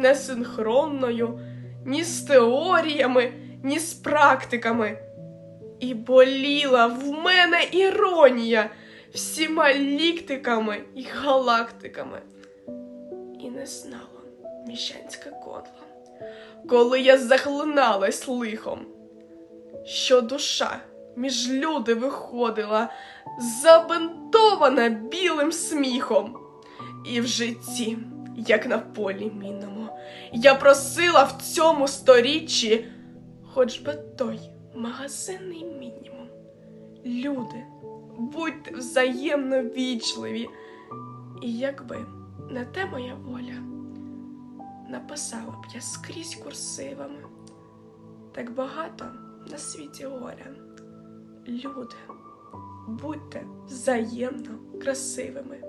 несинхронною, ні з теоріями, ні з практиками. І боліла в мене іронія всіма ліктиками і галактиками. І не знала міщанська котла, коли я захлиналась лихом, що душа між люди виходила, забинтована білим сміхом. І в житті, як на полі мінному, я просила в цьому сторіччі, хоч би той магазинний мінімум. Люди, будьте взаємно вічливі, і якби не те моя воля, написала б я скрізь курсивами. Так багато на світі горя. Люди, будьте взаємно красивими.